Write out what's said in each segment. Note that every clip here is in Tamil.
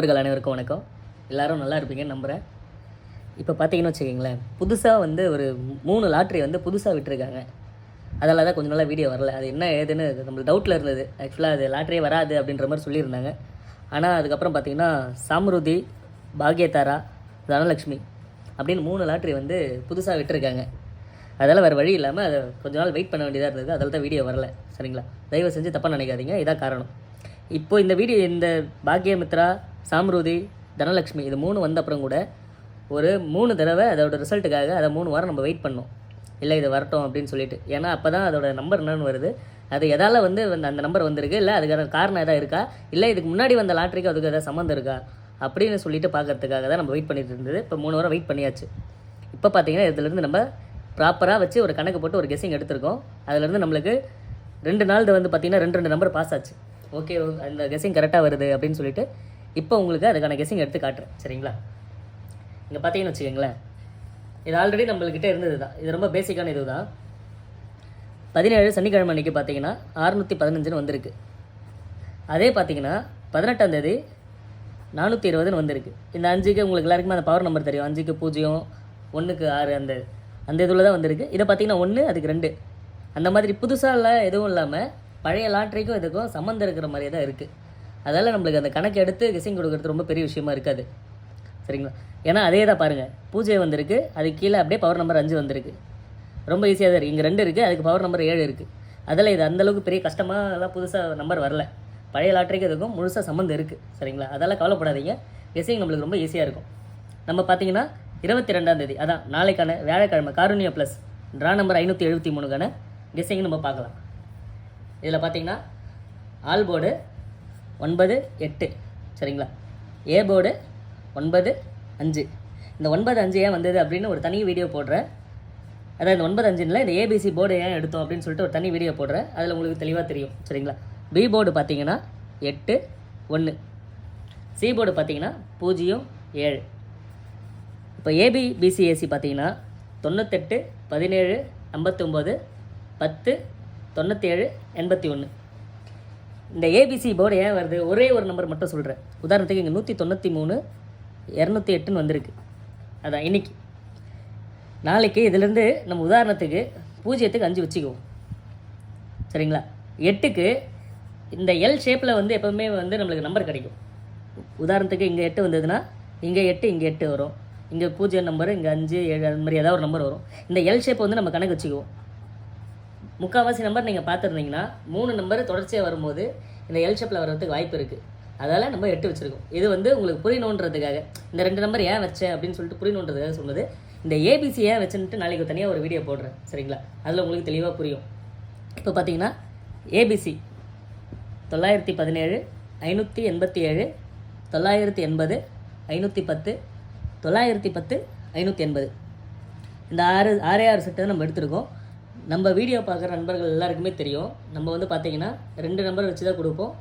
நண்பர்கள் அனைவருக்கும் வணக்கம். எல்லாரும் நல்லா இருப்பீங்கன்னு நம்புகிறேன் இப்போ பார்த்தீங்கன்னு வச்சுக்கிங்களேன் புதுசாக வந்து ஒரு மூணு லாட்ரி வந்து புதுசாக விட்டுருக்காங்க. அதனால தான் கொஞ்சம் நாளாக வீடியோ வரல. அது என்ன ஏதுன்னு நம்மளுக்கு டவுட்டில் இருந்தது. ஆக்சுவலாக அது லாட்ரியே வராது அப்படின்ற மாதிரி சொல்லியிருந்தாங்க. ஆனால் அதுக்கப்புறம் பார்த்தீங்கன்னா சாம்ருதி பாக்யதாரா தனலக்ஷ்மி அப்படின்னு மூணு லாட்ரி வந்து புதுசாக விட்டுருக்காங்க. அதெல்லாம் வேறு வழி இல்லாமல் அதை கொஞ்ச நாள் வெயிட் பண்ண வேண்டியதாக இருந்தது. அதில் தான் வீடியோ வரல. சரிங்களா? தயவு செஞ்சு தப்பாக நினைக்காதீங்க. இதான் காரணம். இப்போ இந்த வீடியோ இந்த பாக்யமித்ரா சாம்ருதி தனலக்ஷ்மி இது மூணு வந்த அப்புறம் கூட ஒரு மூணு தடவை அதோட ரிசல்ட்டுக்காக அதை மூணு வாரம் நம்ம வெயிட் பண்ணோம். இல்லை இது வரட்டும் அப்படின்னு சொல்லிட்டு. ஏன்னா அப்போ தான் அதோட நம்பர் என்னன்னு வருது. அது எதால் வந்து அந்த அந்த நம்பர் வந்திருக்கு. இல்லை அதுக்கான காரணம் எதாவது இருக்கா? இல்லை இதுக்கு முன்னாடி வந்த லாட்ரிக்கு அதுக்கு எதாவது சம்மந்தம் இருக்கா? அப்படின்னு சொல்லிட்டு பார்க்கறதுக்காக தான் நம்ம வெயிட் பண்ணிட்டு இருந்தது. இப்போ மூணு வாரம் வெயிட் பண்ணியாச்சு. இப்போ பார்த்தீங்கன்னா இதுலேருந்து நம்ம ப்ராப்பராக வச்சு ஒரு கணக்கு போட்டு ஒரு கெஸ்ஸிங் எடுத்திருக்கோம். அதுலேருந்து நம்மளுக்கு ரெண்டு நாள் வந்து பார்த்தீங்கன்னா ரெண்டு ரெண்டு நம்பர் பாஸ் ஆச்சு. ஓகே அந்த கெஸ்ஸிங் கரெக்டாக வருது அப்படின்னு சொல்லிட்டு இப்போ உங்களுக்கு அதுக்கான கெஸ்ஸிங் எடுத்து காட்டுறேன். சரிங்களா? இங்கே பார்த்தீங்கன்னு வச்சுக்கோங்களேன். இது ஆல்ரெடி நம்மள்கிட்ட இருந்தது தான் இது ரொம்ப பேசிக்கான இது தான் பதினேழு சனிக்கிழமை அன்றைக்கி பார்த்தீங்கன்னா அறுநூற்றி பதினஞ்சுன்னு வந்திருக்கு. அதே பார்த்தீங்கன்னா பதினெட்டாந்தேதி நானூற்றி இருபதுன்னு வந்திருக்கு. இந்த அஞ்சுக்கு உங்களுக்கு எல்லாருக்குமே அந்த பவர் நம்பர் தெரியும். அஞ்சுக்கு பூஜ்ஜியம் ஒன்றுக்கு ஆறு அந்த அந்த இதில் தான் வந்திருக்கு. இதை பார்த்தீங்கன்னா ஒன்று அதுக்கு ரெண்டு. அந்த மாதிரி புதுசாலாம் எதுவும் இல்லாமல் பழைய லாட்ரிக்கும் இதுக்கும் சம்மந்தம் இருக்கிற மாதிரியே தான் இருக்குது அதால் நம்மளுக்கு அந்த கணக்கு எடுத்து கெஸிங் கொடுக்கறது ரொம்ப பெரிய விஷயமா இருக்காது. சரிங்களா? ஏன்னா அதே தான் பாருங்கள் பூஜை வந்திருக்கு அதுக்கு கீழே அப்படியே பவர் நம்பர் அஞ்சு வந்திருக்கு. ரொம்ப ஈஸியாக தான் இருக்குது இங்கே ரெண்டு இருக்குது அதுக்கு பவர் நம்பர் ஏழு இருக்குது அதில் இது அந்தளவுக்கு பெரிய கஷ்டமாக எல்லாம் புதுசாக நம்பர் வரல. பழைய லாட்ரிக்கு இதுக்கும் முழுசாக சம்மந்தம் இருக்குது சரிங்களா? அதெல்லாம் கவலைப்படாதீங்க. கெஸிங் நம்மளுக்கு ரொம்ப ஈஸியாக இருக்கும். நம்ம பார்த்தீங்கன்னா இருபத்தி ரெண்டாம் தேதி அதான் நாளைக்கான வியாழக்கிழமை காருண்யா ப்ளஸ் ட்ரா நம்பர் ஐநூற்றி எழுபத்தி மூணுக்கான கெஸிங் நம்ம பார்க்கலாம். இதில் பார்த்தீங்கன்னா ஆல் போர்டு ஒன்பது எட்டு. சரிங்களா? ஏ போர்டு ஒன்பது அஞ்சு. இந்த ஒன்பது அஞ்சு ஏன் வந்தது அப்படின்னு ஒரு தனி வீடியோ போடுறேன் அதாவது இந்த ஒன்பது அஞ்சுல இந்த ஏபிசி போர்டு ஏன் எடுத்தோம் அப்படின்னு சொல்லிட்டு ஒரு தனி வீடியோ போடுறேன் அதில் உங்களுக்கு தெளிவாக தெரியும். சரிங்களா? பி போர்டு பார்த்தீங்கன்னா எட்டு ஒன்று சி போர்டு பார்த்தீங்கன்னா பூஜ்ஜியம் ஏழு. இப்போ ஏபி பிசிஏசி பார்த்தீங்கன்னா தொண்ணூத்தெட்டு பதினேழு ஐம்பத்தொம்போது பத்து தொண்ணூற்றேழு எண்பத்தி ஒன்று இந்த ஏபிசி போர்டு ஏன் வருது? ஒரே ஒரு நம்பர் மட்டும் சொல்கிறேன் உதாரணத்துக்கு இங்கே நூற்றி தொண்ணூற்றி மூணு இரநூத்தி எட்டுன்னு வந்திருக்கு. அதான் இன்னைக்கு. நாளைக்கு இதிலேருந்து நம்ம உதாரணத்துக்கு பூஜ்ஜியத்துக்கு அஞ்சு வச்சுக்குவோம். சரிங்களா? எட்டுக்கு இந்த எல் ஷேப்பில் வந்து எப்போவுமே வந்து நம்மளுக்கு நம்பர் கிடைக்கும். உதாரணத்துக்கு இங்கே எட்டு வந்ததுன்னா இங்கே எட்டு இங்கே எட்டு வரும். இங்கே பூஜ்ஜியம் நம்பர் இங்கே அஞ்சு ஏழு அந்த மாதிரி ஏதாவது ஒரு நம்பர் வரும். இந்த எல் ஷேப் வந்து நம்ம கணக்கு வச்சுக்குவோம். முக்கால்வாசி நம்பர் நீங்கள் பார்த்துருந்தீங்கன்னா மூணு நம்பர் தொடர்ச்சியாக வரும்போது இந்த எல் ஷேப்பில் வர்றதுக்கு வாய்ப்பு இருக்குது அதால் நம்ம எட்டு வச்சுருக்கோம். இது வந்து உங்களுக்கு புரியணுன்றதுக்காக. இந்த ரெண்டு நம்பர் ஏன் வச்சேன் அப்படின்னு சொல்லிட்டு புரியணுன்றதுக்காக சொன்னது இந்த ஏபிசி ஏன் வச்சுன்ட்டு நாளைக்கு தனியாக ஒரு வீடியோ போடுறேன். சரிங்களா? அதில் உங்களுக்கு தெளிவாக புரியும். இப்போ பார்த்தீங்கன்னா ஏபிசி தொள்ளாயிரத்தி பதினேழு ஐநூற்றி எண்பத்தி ஏழு தொள்ளாயிரத்தி எண்பது ஐநூற்றி பத்து தொள்ளாயிரத்தி பத்து ஐநூற்றி எண்பது. இந்த ஆறு ஆறே ஆறு செட்டு நம்ம எடுத்திருக்கோம். நம்ம வீடியோ பார்க்குற நண்பர்கள் எல்லாருக்குமே தெரியும். நம்ம வந்து பார்த்தீங்கன்னா ரெண்டு நம்பர் வச்சு தான் கொடுப்போம்.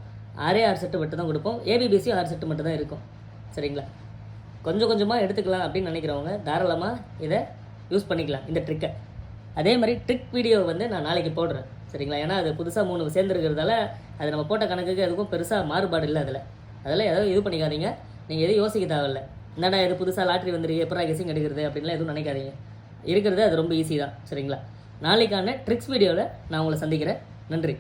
ஆறே ஆறு செட்டு மட்டும் தான் கொடுப்போம். ஏபிபிசி ஆறு செட்டு மட்டும் தான் இருக்கும். சரிங்களா? கொஞ்சம் கொஞ்சமாக எடுத்துக்கலாம் அப்படின்னு நினைக்கிறவங்க தாராளமாக இதை யூஸ் பண்ணிக்கலாம் இந்த ட்ரிக்கை அதே மாதிரி ட்ரிக் வீடியோ வந்து நான் நாளைக்கு போடுறேன். சரிங்களா? ஏன்னா அது புதுசாக மூணு சேர்ந்துருக்கிறதால அது நம்ம போட்ட கணக்குக்கு எதுக்கும் பெருசாக மாறுபாடு இல்லை அதில். அதெல்லாம் எதாவது இது பண்ணிக்காதீங்க. நீங்கள் எதுவும் யோசிக்க தேவையில்ல. என்னடா இது புதுசாக லாட்ரி வந்துருக்கு எப்படா கெசிங் எடுக்கிறது அப்படின்லாம் எதுவும் நினைக்காதீங்க. இருக்கிறது அது ரொம்ப ஈஸி தான். சரிங்களா? நாளைக்கான ட்ரிக்ஸ் வீடியோவில் நான் உங்களை சந்திக்கிறேன். நன்றி.